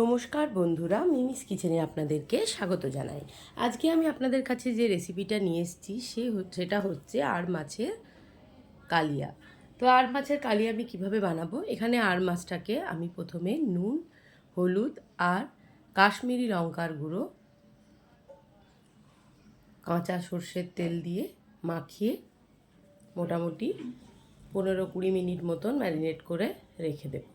নমস্কার বন্ধুরা, মিমিস কিচেনে আপনাদেরকে স্বাগত জানাই। আজকে আমি আপনাদের কাছে যে রেসিপিটা নিয়ে এসেছি, সে সেটা হচ্ছে আর মাছের কালিয়া। তো আর মাছের কালিয়া আমি কীভাবে বানাবো? এখানে আর মাছটাকে আমি প্রথমে নুন, হলুদ আর কাশ্মীরি লঙ্কার গুঁড়ো, কাঁচা সর্ষের তেল দিয়ে মাখিয়ে মোটামুটি পনেরো কুড়ি মিনিট মতন ম্যারিনেট করে রেখে দেবো।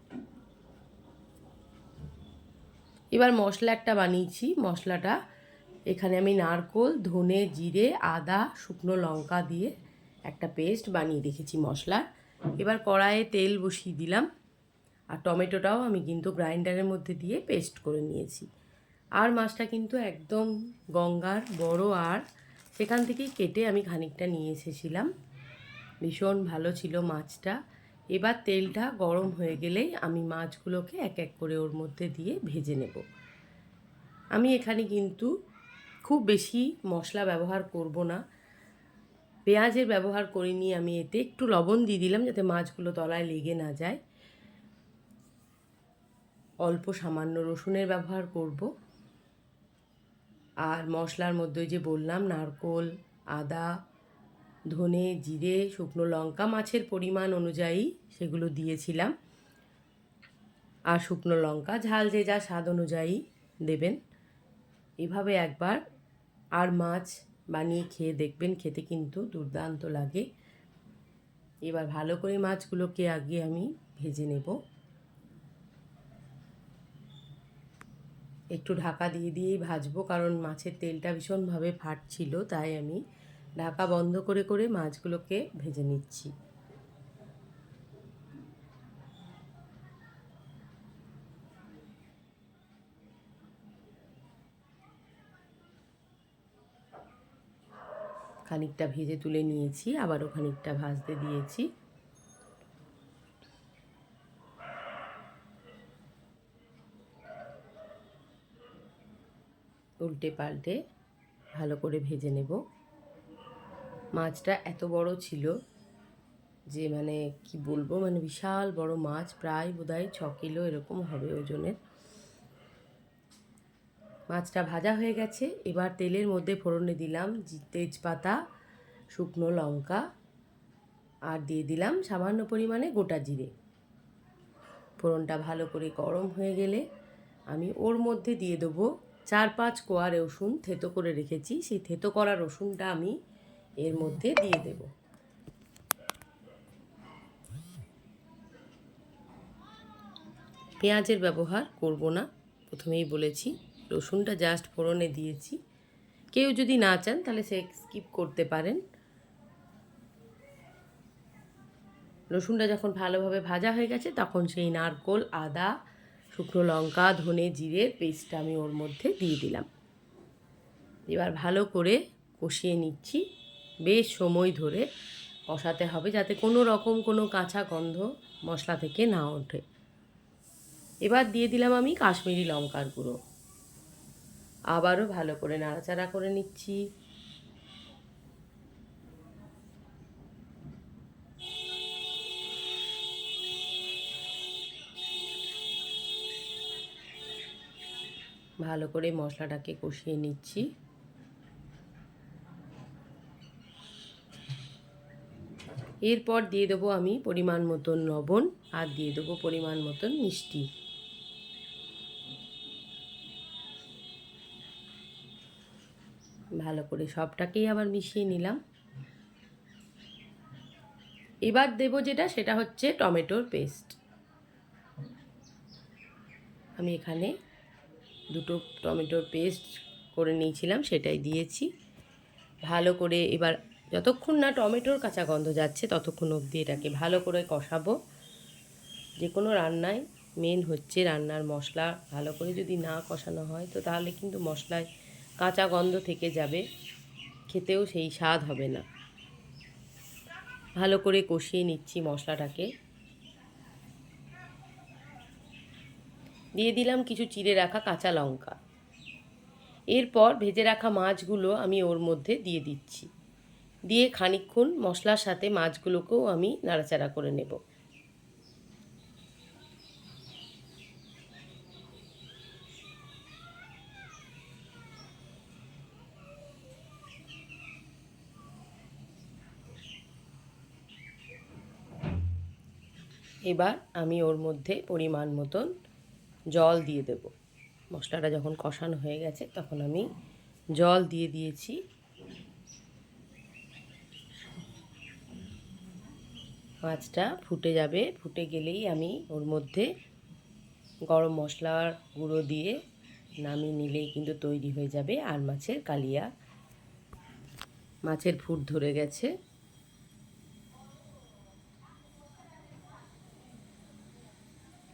এবার মশলা একটা বানিয়েছি। মশলাটা এখানে আমি নারকোল, ধনে, জিরে, আদা, শুকনো লঙ্কা দিয়ে একটা পেস্ট বানিয়ে রেখেছি মশলার। এবার কড়াইয়ে তেল বসিয়ে দিলাম আর টমেটোটাও আমি কিন্তু গ্রাইন্ডারের মধ্যে দিয়ে পেস্ট করে নিয়েছি। আর মাছটা কিন্তু একদম গঙ্গার বড় আর। সেখান থেকেই কেটে আমি খানিকটা নিয়ে এসেছিলাম। ভীষণ ভালো ছিল মাছটা। এবার তেলটা গরম হয়ে গেলেই আমি মাছগুলোকে এক এক করে ওর মধ্যে দিয়ে ভেজে নেব। আমি এখানে কিন্তু খুব বেশি মশলা ব্যবহার করব না। পেঁয়াজের ব্যবহার করিনি আমি এতে। একটু লবণ দিয়ে দিলাম যাতে মাছগুলো তলায় লেগে না যায়। অল্প সামান্য রসুনের ব্যবহার করব। আর মশলার মধ্যে যে বললাম, নারকোল, আদা ধনে, জিরে, শুকনো লঙ্কা মাছের পরিমাণ অনুযায়ী সেগুলো দিয়েছিলাম। আর শুকনো লঙ্কা ঝাল যে যা স্বাদ অনুযায়ী দেবেন। এভাবে একবার আর মাছ বানিয়ে খেয়ে দেখবেন, খেতে কিন্তু দুর্দান্ত লাগে। এবার ভালো করে মাছগুলোকে আগে আমি ভেজে নেব। একটু ঢাকা দিয়ে দিয়েই ভাজবো, কারণ মাছের তেলটা ভীষণভাবে ফাটছিল, তাই আমি ঢাকা বন্ধ করে করে মাছগুলোকে ভেজে নিচ্ছি। খানিকটা ভেজে তুলে নিয়েছি, আবারও খানিকটা ভাজতে দিয়েছি। উল্টে পাল্টে ভালো করে ভেজে নেব। মাছটা এত বড় ছিল যে মানে কি বলব মানে বিশাল বড় মাছ, প্রায় বোধহয় ছ কিলো এরকম হবে ওজনের। মাছটা ভাজা হয়ে গেছে। এবার তেলের মধ্যে ফোড়নে দিলাম তেজপাতা, শুকনো লঙ্কা আর দিয়ে দিলাম সামান্য পরিমাণে গোটা জিরে। ফোড়নটা ভালো করে গরম হয়ে গেলে আমি ওর মধ্যে দিয়ে দেবো চার পাঁচ কোয়া রসুন থেতো করে রেখেছি। সেই থেতো করা রসুনটা আমি এর মধ্যে দিয়ে দেব। পেঁয়াজের ব্যবহার করব না, প্রথমেই বলেছি, রসুনটা জাস্ট ফোড়নে দিয়েছি। কেউ যদি না চান, তাহলে সে স্কিপ করতে পারেন। রসুনটা যখন ভালোভাবে ভাজা হয়ে গেছে, তখন সেই নারকোল, আদা, শুকনো লঙ্কা, ধনে জিরের পেস্টটা আমি ওর মধ্যে দিয়ে দিলাম। এবার ভালো করে কষিয়ে নিচ্ছি। বেশ সময় ধরে কষাতে হবে যাতে কোনো রকম কোনো কাঁচা গন্ধ মশলা থেকে না ওঠে। এবার দিয়ে দিলাম আমি কাশ্মীরি লঙ্কার গুঁড়ো। আবারও ভালো করে নাড়াচাড়া করে নিচ্ছি। ভালো করে মশলাটাকে কষিয়ে নিচ্ছি। এরপর দিয়ে দেবো আমি পরিমাণ মতন লবণ আর দিয়ে দেবো পরিমাণ মতন মিষ্টি। ভালো করে সবটাকেই আবার মিশিয়ে নিলাম। এবার দেব যেটা, সেটা হচ্ছে টমেটোর পেস্ট। আমি এখানে দুটো টমেটোর পেস্ট করে নিয়েছিলাম, সেটাই দিয়েছি। ভালো করে এবার যতক্ষণ না টমেটোর কাঁচা গন্ধ যাচ্ছে, ততক্ষণ অবধি এটাকে ভালো করে কষাবো। যে কোনো রান্নায় মেন হচ্ছে রান্নার মশলা। ভালো করে যদি না কষানো হয়, তো তাহলে কিন্তু মশলায় কাঁচা গন্ধ থেকে যাবে। খেতেও সেই স্বাদ হবে না। ভালো করে কষিয়ে নিচ্ছি মশলাটাকে। দিয়ে দিলাম কিছু চিড়ে রাখা কাঁচা লঙ্কা। এরপর ভেজে রাখা মাছগুলো আমি ওর মধ্যে দিয়ে দিচ্ছি। দিয়ে খানিক্ষণ মশলার সাথে মাছগুলোকেও আমি নাড়াচাড়া করে নেব। এবার আমি ওর মধ্যে পরিমাণ মতন জল দিয়ে দেব। মশলাটা যখন কষানো হয়ে গেছে, তখন আমি জল দিয়ে দিয়েছি। মাছটা ফুটে যাবে। ফুটে গেলেই আমি ওর মধ্যে গরম মশলার গুঁড়ো দিয়ে নামিয়ে নিলেই কিন্তু তৈরি হয়ে যাবে আর মাছের কালিয়া। মাছের ফুট ধরে গেছে।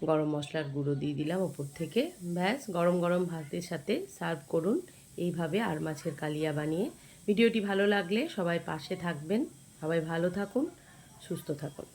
গরম মশলার গুঁড়ো দিয়ে দিলাম ওপর থেকে। ব্যাস, গরম গরম ভাতের সাথে সার্ভ করুন। এইভাবে আর মাছের কালিয়া বানিয়ে। ভিডিওটি ভালো লাগলে সবাই পাশে থাকবেন। সবাই ভালো থাকুন। সুস্থ থাকুন।